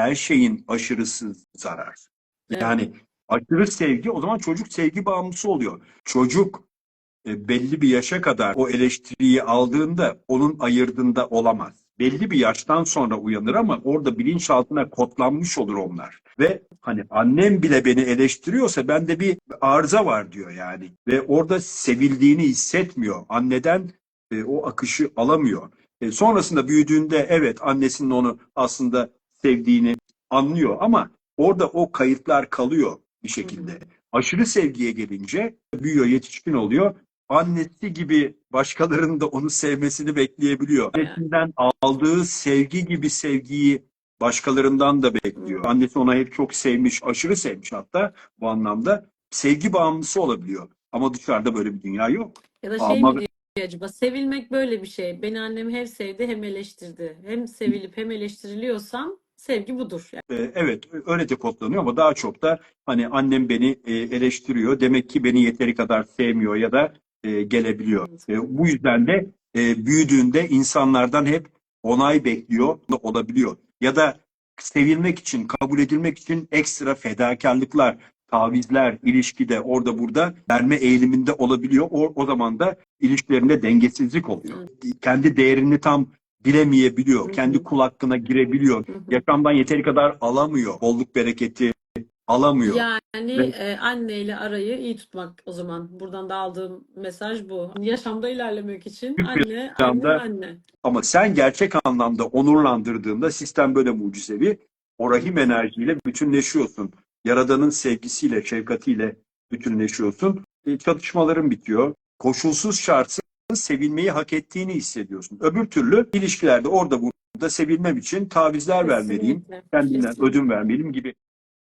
her şeyin aşırısı zarar. Evet. Yani aşırı sevgi o zaman çocuk sevgi bağımlısı oluyor. Çocuk e, belli bir yaşa kadar o eleştiriyi aldığında onun ayırdığında olamaz. Belli bir yaştan sonra uyanır ama orada bilinçaltına kodlanmış olur onlar. Ve hani annem bile beni eleştiriyorsa bende bir arıza var diyor yani. Ve orada sevildiğini hissetmiyor. Anneden e, o akışı alamıyor. E, sonrasında büyüdüğünde evet annesinin onu aslında sevdiğini anlıyor ama orada o kayıtlar kalıyor bir şekilde. Aşırı sevgiye gelince büyüyor, yetişkin oluyor. Annesi gibi başkalarının da onu sevmesini bekleyebiliyor. Annesinden aldığı sevgi gibi sevgiyi başkalarından da bekliyor. Annesi ona hep çok sevmiş, aşırı sevmiş hatta bu anlamda. Sevgi bağımlısı olabiliyor. Ama dışarıda böyle bir dünya yok. Ya da şey Ama- mi diyor acaba? Sevilmek böyle bir şey. Beni annem hem sevdi hem eleştirdi. Hem sevilip hem eleştiriliyorsam sevgi budur. Yani. Ee, Evet öyle de kodlanıyor ama daha çok da hani annem beni e, eleştiriyor. Demek ki beni yeteri kadar sevmiyor ya da e, gelebiliyor. E, Bu yüzden de büyüdüğünde insanlardan hep onay bekliyor olabiliyor. Ya da sevilmek için, kabul edilmek için ekstra fedakarlıklar, tavizler, ilişkide orada burada verme eğiliminde olabiliyor. O, o zaman da ilişkilerinde dengesizlik oluyor. Kendi değerini tam bilemeyebiliyor. Kendi kul hakkına girebiliyor. Yaşamdan yeteri kadar alamıyor. Bolluk bereketi alamıyor. Yani Ve- e, anneyle arayı iyi tutmak o zaman. Buradan da aldığım mesaj bu. Yaşamda ilerlemek için anne, anne, anne. Ama sen gerçek anlamda onurlandırdığında sistem böyle mucizevi. O rahim enerjiyle bütünleşiyorsun. Yaradanın sevgisiyle, şefkatiyle bütünleşiyorsun. E, çatışmaların bitiyor. Koşulsuz şartsız sevilmeyi hak ettiğini hissediyorsun. Öbür türlü ilişkilerde orada burada sevilmem için tavizler vermeliyim. Kesinlikle, Kendimden kesinlikle. ödün vermeliyim gibi